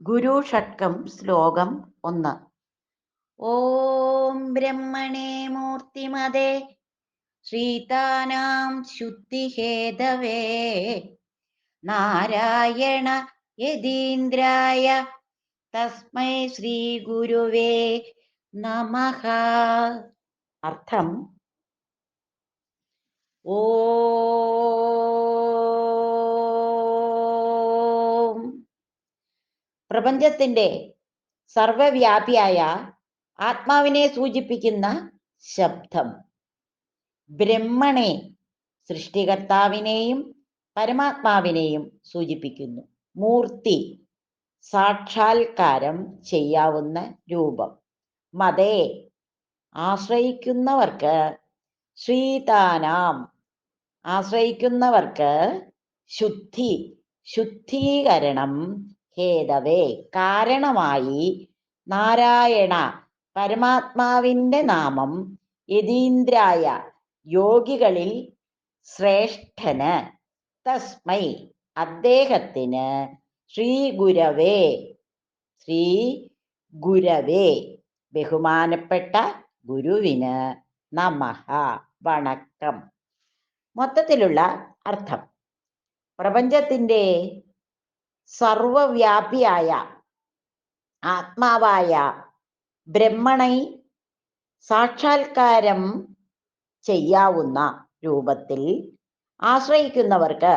ഗുരു ഷട്കം ശ്ലോകം ഒന്ന്. ഓം ബ്രഹ്മണേ മൂർത്തിമതേ ശ്രീതാനാം ശുദ്ധിഹേതവേ നാരായണ യതീന്ദ്രായ തസ്മൈ ശ്രീ ഗുരുവേ നമഃ. അർത്ഥം ഓം പ്രപഞ്ചത്തിന്റെ സർവവ്യാപിയായ ആത്മാവിനെ സൂചിപ്പിക്കുന്ന ശബ്ദം. ബ്രഹ്മണെ സൃഷ്ടികർത്താവിനെയും പരമാത്മാവിനെയും സൂചിപ്പിക്കുന്നു. മൂർത്തി സാക്ഷാത്കാരം ചെയ്യാവുന്ന രൂപം. മതേ ആശ്രയിക്കുന്നവർക്ക് ശ്രീതാനാം ആശ്രയിക്കുന്നവർക്ക് ശുദ്ധി ശുദ്ധീകരണം ഹേതവേ കാരണമായി നാരായണ പരമാത്മാവിന്റെ നാമം യതീന്ദ്രായ യോഗികളിൽ ശ്രേഷ്ഠന് തസ്മൈ. അദ്ദേഹത്തിന് ശ്രീ ഗുരവേ ശ്രീ ഗുരവേ ബഹുമാനപ്പെട്ട ഗുരുവിന് നമഹ വണക്കം. മൊത്തത്തിലുള്ള അർത്ഥം. പ്രപഞ്ചത്തിന്റെ സർവവ്യാപിയായ ആത്മാവായ ബ്രഹ്മണൈ സാക്ഷാത്കാരം ചെയ്യാവുന്ന രൂപത്തിൽ ആശ്രയിക്കുന്നവർക്ക്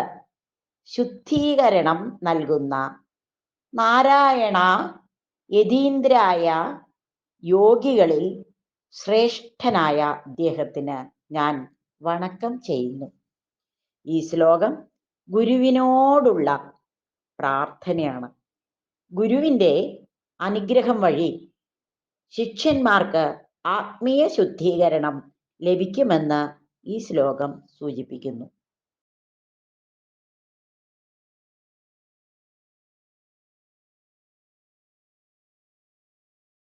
ശുദ്ധീകരണം നൽകുന്ന നാരായണ യതീന്ദ്രായ യോഗികളിൽ ശ്രേഷ്ഠനായ അദ്ദേഹത്തിന് ഞാൻ വണക്കം ചെയ്യുന്നു. ഈ ശ്ലോകം ഗുരുവിനോടുള്ള പ്രാർത്ഥനയാണ്. ഗുരുവിന്റെ അനുഗ്രഹം വഴി ശിഷ്യന്മാർക്ക് ആത്മീയ ശുദ്ധീകരണം ലഭിക്കുമെന്ന് ഈ ശ്ലോകം സൂചിപ്പിക്കുന്നു.